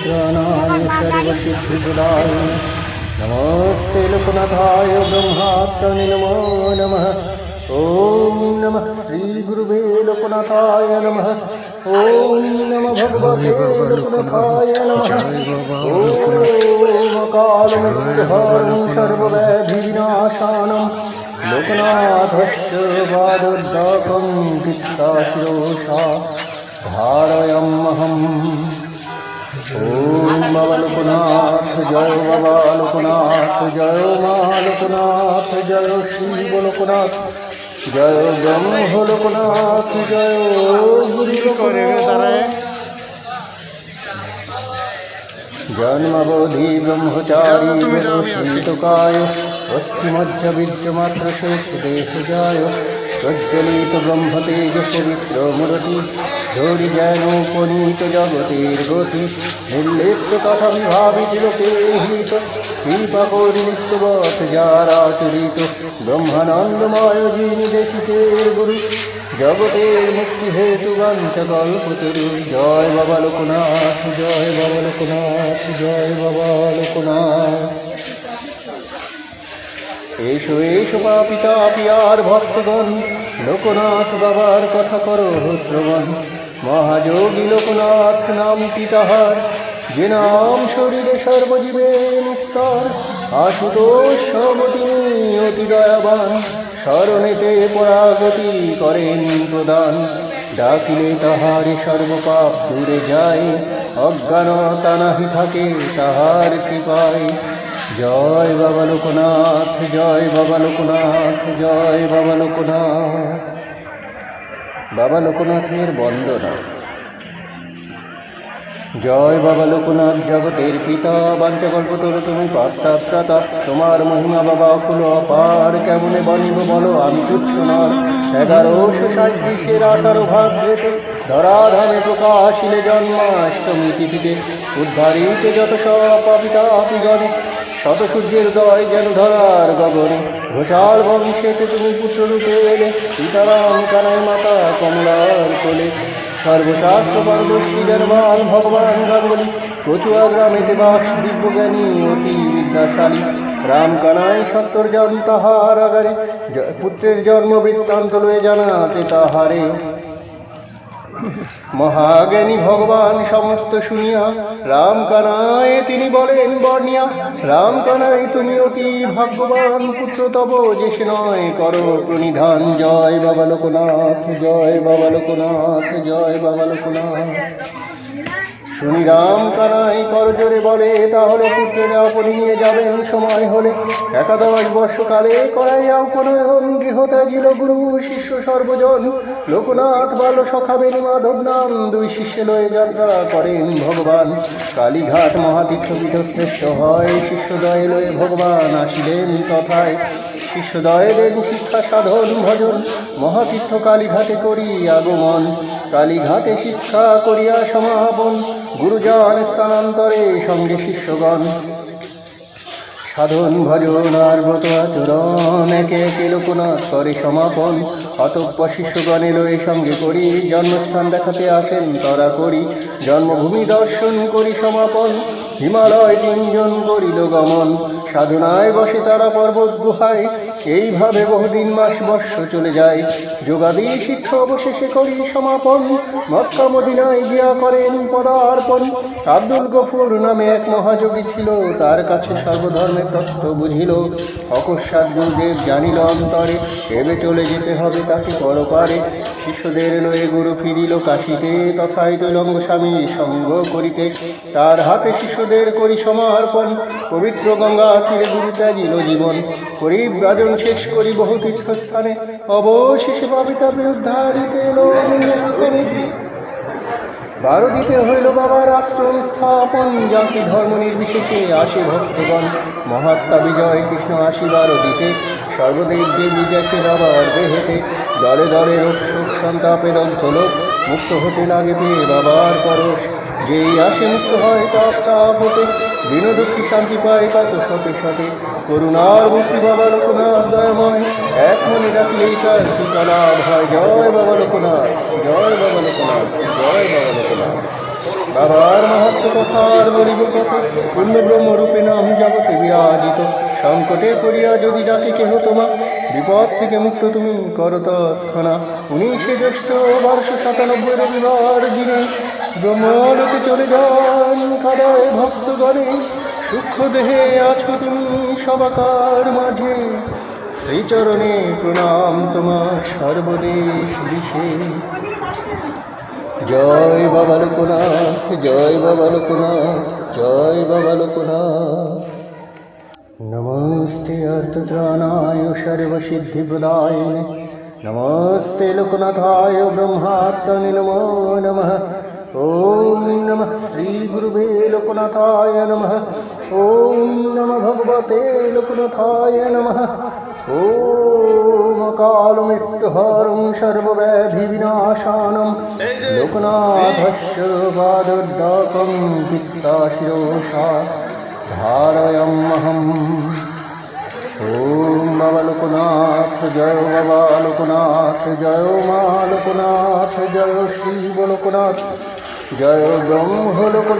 परित्राणाय सर्वसिद्धिप्रदाय नमस्ते लोकनाथाय ब्रह्मात्मने नमो नमः ॐ नमः श्रीगुरुवे लोकनाथाय नमः ॐ नमः भगवते लोकनाथाय नमः ॐ कालमृत्युहरं सर्वव्याधिविनाशानं लोकनाथस्य वादोद्दाकं पित्ताशिरोषा धारयमहम् ওম বাবা লোকনাথ জয় বাবা লোকনাথ জয় মা লোকনাথ জয় শিব লোকনাথ জয় ব্রহ্ম লোকনাথ জয় গুরু লোকনাথ জন্মবোধি ব্রহ্মচারী শীতকায় অস্থিমজ্জ বীর্যমাত্র শেষ দেহ যায় প্রজ্বলিত ব্রহ্মতেজ পবিত্র মূরতি ধরি যেন উপনীত জগতের গতি। নির্লিপ্ত কথম ভাবিত লোকে হিত। কৃপা করি নিত্যবত যারা চরিত ব্রহ্মানন্দময় যিনি দেশিকের গুরু। জগতের মুক্তি হেতু গঞ্চ কল্পতরু জয় বাবা লোকনাথ, জয় বাবা লোকনাথ, জয় বাবা লোকনাথ। এসো এসো পিতা পিয়ার ভক্তগণ। লোকনাথ বাবার কথা করো শ্রবণ মহাযোগী লোকনাথ নাম পিতাহার, যে নাম শরীরে সর্বজীবের নিস্তর আশুতোষ সম তিনি অতি দয়াবান স্মরণেতে পরাগতি করেন প্রদান। ডাকিলে তাহারে সর্বপাপ দূরে যায়, অজ্ঞানতা নাহি থাকে তাহার কৃপায়। জয় বাবা লোকনাথ, জয় বাবা লোকনাথ, জয় বাবা লোকনাথ। বাবা লোকনাথের বন্দনা। জয় বাবা লোকনাথ জগতের পিতা বাঞ্চকল্পতর তুমি পাত্তা তোমার মহিমা বাবা অকুল অপার, কেমনে বলিব বলো আমি তুচ্ছ নর। এগারোশো সাঁত্রিশের আঠারো ভাগ্যেতে ধরাধামে প্রকাশিলে জন্মাষ্টমী তিথিতে, উদ্ধারিতে যত সব পাপিতা গণে শত সূর্যের দয় যেন ধরার গগনে। ঘোষাল বংশেতে তুমি পুত্ররূপে এলে, সীতারাম কানায় মাতা কমলার কোলে। সর্বশাস্ত্র পারদর্শী জনবান ভগবান গাঙ্গুলি, কচুয়া গ্রামেতে বাস দিব্যজ্ঞানী অতি বিদ্যাশালী। রাম কানাই সত্তর জন তাহার আগারে পুত্রের জন্ম বৃত্তান্ত লয়ে জানাতে তাহারে। মহাজ্ঞানী ভগবান সমস্ত শুনিয়া, রাম কানায় তিনি বলেন, বর্ণিয়া, রাম কানায় তুমি অতি ভাগ্যবান পুত্র, তব যে সে নয়, করো প্রণিধান, জয় বাবা লোকনাথ, জয় বাবা লোকনাথ, জয় বাবা লোকনাথ। শুনি রাম কানাই করজোরে বলে, তাহলে পুত্রেরা আপনি নিয়ে যাবেন, সময় হলে। একাদশ বর্ষকালে করাইয়াও কোনো গৃহ ত্যাজিল গুরু, শিষ্য সর্বজন। লোকনাথ বাল সখাবেন মাধব নাম, দুই শিষ্য লয়ে যাত্রা করেন ভগবান। কালীঘাট মহাতীর্থ শ্রেষ্ঠ হয়, শিষ্যদয় লয়ে ভগবান আসিলেন তথায়। শিষ্যদয় দেন শিক্ষা সাধন ভজন, মহাতীর্থ কালীঘাটে করি আগমন। কালীঘাটে শিক্ষা করিয়া সমাপন। গুরুজন স্থানান্তরে সঙ্গে শিষ্যগণ। সাধন ভজন আর ব্রত আচরণ, একে একে লোকনাথ করে সমাপন। অতঃপ শিষ্যগণ এলো এই সঙ্গে করি, জন্মস্থান দেখাতে আসেন তরা করি। জন্মভূমি দর্শন করি সমাপন, হিমালয় তিনজন করিল গমন। সাধনায় বসে তারা পর্বত গুহায় এইভাবে বহুদিন মাস বর্ষ চলে যায়। যোগাদি শিক্ষা অবশেষে করি সমাপন। মক্কা মদিনায় গিয়া করেন পদার্পণ। আব্দুল গফুর নামে এক মহাযোগী ছিল, তার কাছে সর্বধর্মের তত্ত্ব বুঝিল। অকস্মাৎ গুরুদেব জানিল, অন্তরে এবে চলে যেতে হবে তাকে পরপারে। শিষ্যদের লয়ে গুরু ফিরিল কাশিতে তথায় তৈলঙ্গ স্বামী সঙ্গ করিতে। তার হাতে শিষ্যদের করি সমার্পণ। পবিত্র গঙ্গা তীরে গুরু ত্যাজিল জীবন। করি ব্রাজন শেষ করি বহু তীর্থস্থানে। অবশেষে পাবিতাপে উদ্ধারিতে বারো দিতে হইল বাবার আশ্রম স্থাপন জাতি ধর্ম নির্বিশেষে আসে ভক্তগণ। মহাত্মা বিজয় কৃষ্ণ বারো দিতে সর্বদেব দেবী যাকে বাবার দেহেতে দলে দলে রোগ শোক সন্তাপে দগ্ধ লোক মুক্ত হতে লাগে বাবার পরশ। যেই আসে মুক্ত হয় তাপ হতে দিন দুঃখী শান্তি পায় কত শতে শতে করুণার মুক্তি বাবা লোকনাথ দয়াময় এক মনে রাখলেই তার সীতা লাভ হয় জয় বাবা লোকনাথ, জয় বাবা লোকনাথ, জয় বাবা লোকনাথ। বাবার মাহাত্ম কথার বলিব কত পূর্ণ ব্রহ্মরূপে নাম জগতে বিরাজিত। সংকটে পড়িয়া যদি ডাকে কেহ তোমা, বিপদ থেকে মুক্ত তুমি করো তৎক্ষণা। উনিশে জ্যৈষ্ঠ বারোশো সাতানব্বই রবিবার দিনে ব্রহ্মলোকে চলে যান কাদায় ভক্তগণে সূক্ষ্ম দেহে আছো তুমি সবাকার মাঝে। শ্রীচরণে প্রণাম তোমার সর্বদেশ দিশে। জয় বাবা লোকনাথ, জয় বাবা লোকনাথ, জয় বাবা লোকনাথ। নমস্তে অর্থত্রাণায় সর্বসিদ্ধিপ্রদায়িনে। নমস্তে লোকনাথায় ব্রহ্মাত্মনে নমো নমঃ। ॐ नमः श्रीगुरुवे लोकनाथाय नमः ॐ नमः भगवते लोकनाथाय नमः ॐ अकालमृत्युहारं सर्वव्याधिविनाशानं लोकनाथस्य पादोद्दाकं पित्ताशिरोषा धारयमहम् ॐ बाबा लोकनाथ जय बाबा लोकनाथ जय मा लोकनाथ जय शिव জয় ব্রহ্ম লোকনাথ